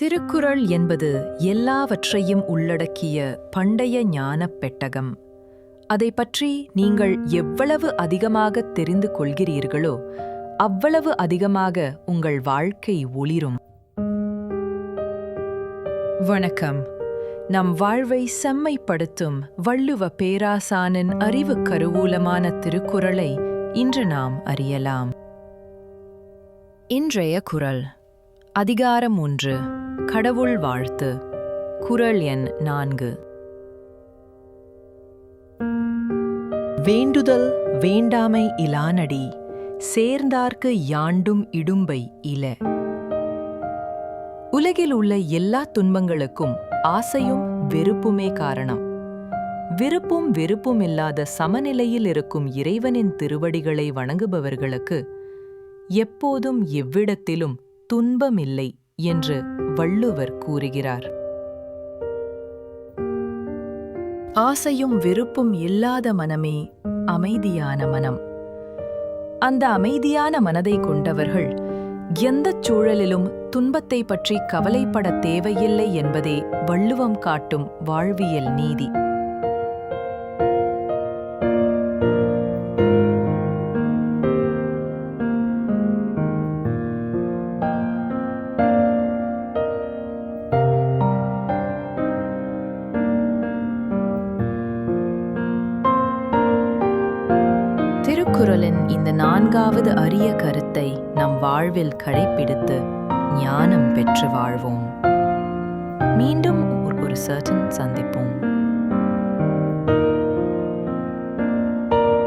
திருக்குறள் என்பது எல்லாவற்றையும் உள்ளடக்கிய பண்டைய ஞானப் பெட்டகம். அதை பற்றி நீங்கள் எவ்வளவு அதிகமாக தெரிந்து கொள்கிறீர்களோ அவ்வளவு அதிகமாக உங்கள் வாழ்க்கை ஒளிரும். வணக்கம். நம் வாழ்வை செம்மைப்படுத்தும் வள்ளுவ பேராசானின் அறிவுக் கருவூலமான திருக்குறளை இன்று நாம் அறியலாம். இன்றைய குரல். அதிகாரம் ஒன்று. கடவுள் வாழ்த்து. குறள் எண் நான்கு. வேண்டுதல் வேண்டாமை இலானடி சேர்ந்தார்க்கு யாண்டும் இடும்பை இல. உலகில் உள்ள எல்லா துன்பங்களுக்கும் ஆசையும் வெறுப்புமே காரணம். விருப்பும் வெறுப்பும் இல்லாத சமநிலையில் இருக்கும் இறைவனின் திருவடிகளை வணங்குபவர்களுக்கு எப்போதும் எவ்விடத்திலும் துன்பமில்லை என்று வள்ளுவர் கூறுகிறார். ஆசையும் வெறுப்பும் இல்லாத மனமே அமைதியான மனம். அந்த அமைதியான மனதை கொண்டவர்கள் எந்தச் சூழலிலும் துன்பத்தை பற்றி கவலைப்பட தேவையில்லை என்பதே வள்ளுவம் காட்டும் வாழ்வியல் நீதி. திருக்குறளின் இந்த நான்காவது அரிய கருத்தை நம் வாழ்வில் கடைப்பிடித்து ஞானம் பெற்று வாழ்வோம். மீண்டும் ஒரு சர்டன் சந்திப்போம்.